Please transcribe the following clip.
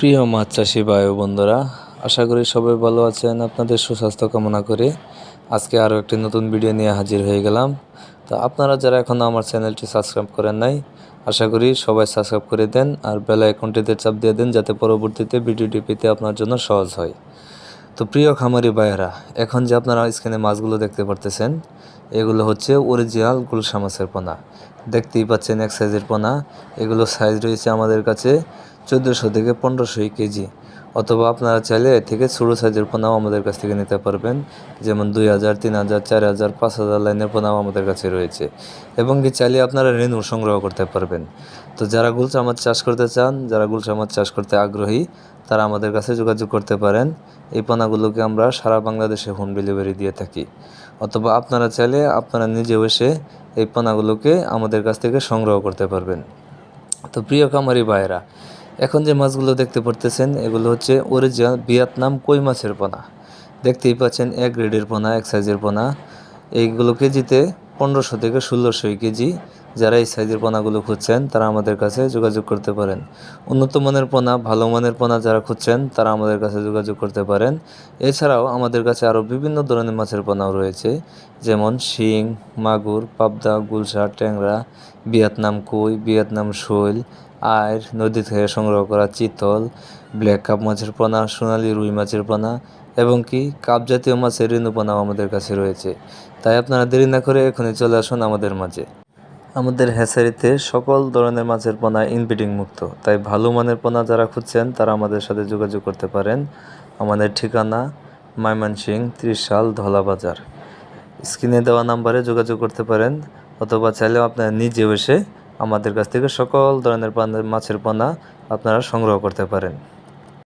প্রিয় মাছ চাষি বায়ু বন্ধুরা, আশা করি সবাই ভালো আছেন, আপনাদের সুস্বাস্থ্য কামনা করে আজকে আরও একটি নতুন ভিডিও নিয়ে হাজির হয়ে গেলাম। তো আপনারা যারা এখনও আমার চ্যানেলটি সাবস্ক্রাইব করেন নাই, আশা করি সবাই সাবস্ক্রাইব করে দেন আর বেলা অ্যাকাউন্টিতে চাপ দিয়ে দেন যাতে পরবর্তীতে ভিডিওটি পেতে আপনার জন্য সহজ হয়। তো প্রিয় খামারি ভাইয়েরা, এখন যে আপনারা স্ক্রিনে মাছগুলো দেখতে পারতেছেন, এগুলো হচ্ছে অরিজিনাল গুলশা মাছের পোনা। দেখতেই পাচ্ছেন এক সাইজের পোনা, এগুলো সাইজ রয়েছে আমাদের কাছে চোদ্দোশো থেকে পনেরোশো কেজি। অথবা আপনারা চাইলে এর থেকে ছোটো সাইজের পোনাও আমাদের কাছ থেকে নিতে পারবেন। যেমন দুই হাজার, তিন হাজার, চার হাজার, পাঁচ হাজার লাইনের পোনাও আমাদের কাছে রয়েছে। এবং কি চাইলে আপনারা রেনু সংগ্রহ করতে পারবেন। তো যারা মাছ চাষ করতে চান, যারা মাছ চাষ করতে আগ্রহী, তারা আমাদের কাছে যোগাযোগ করতে পারেন। এই পোনাগুলোকে আমরা সারা বাংলাদেশে হোম ডেলিভারি দিয়ে থাকি। অথবা আপনারা চাইলে আপনারা নিজেও এসে এই পোনাগুলোকে আমাদের কাছ থেকে সংগ্রহ করতে পারবেন। তো প্রিয় কামারি ভাইয়েরা এখন যে মাছগুলো দেখতে পড়তেছেন এগুলো হচ্ছে অরিজিনাল ভিয়েতনাম কই মাছের পোনা। দেখতেই পাচ্ছেন এক গ্রেডের পোনা, এক সাইজের পোনা। এইগুলো কেজিতে পনেরোশো থেকে ষোলোশো কেজি। যারা এই সাইজের পোনাগুলো খুঁজছেন, তারা আমাদের কাছে যোগাযোগ করতে পারেন। উন্নত মানের পোনা, ভালো মানের পোনা যারা খুঁজছেন, তারা আমাদের কাছে যোগাযোগ করতে পারেন। এছাড়াও আমাদের কাছে আরও বিভিন্ন ধরনের মাছের পোনাও রয়েছে, যেমন শিং, মাগুর, পাবদা গুলশা ট্যাংরা, ভিয়েতনাম কই, ভিয়েতনাম শৈল আয়ের নদী থেকে সংগ্রহ করা চিতল, ব্ল্যাক কাপ মাছের পোনা, সোনালি রুই মাছের পোনা, এবং কি কাপ জাতীয় মাছের রেণু পোনাও আমাদের কাছে রয়েছে। তাই আপনারা দেরি না করে এখনই চলে আসুন আমাদের মাঝে। আমাদের হ্যাচারিতে সকল ধরনের মাছের পোনা ইনব্রিডিং মুক্ত। তাই ভালো মানের পোনা যারা খুঁজছেন, তারা আমাদের সাথে যোগাযোগ করতে পারেন। আমাদের ঠিকানা ময়মনসিং ত্রিশাল ধলা বাজার স্ক্রিনে দেওয়া নাম্বারে যোগাযোগ করতে পারেন, অথবা চাইলেও আপনারা নিজেও এসে আমাদের কাছ থেকে সকল ধরনের মাছের পোনা আপনারা সংগ্রহ করতে পারেন।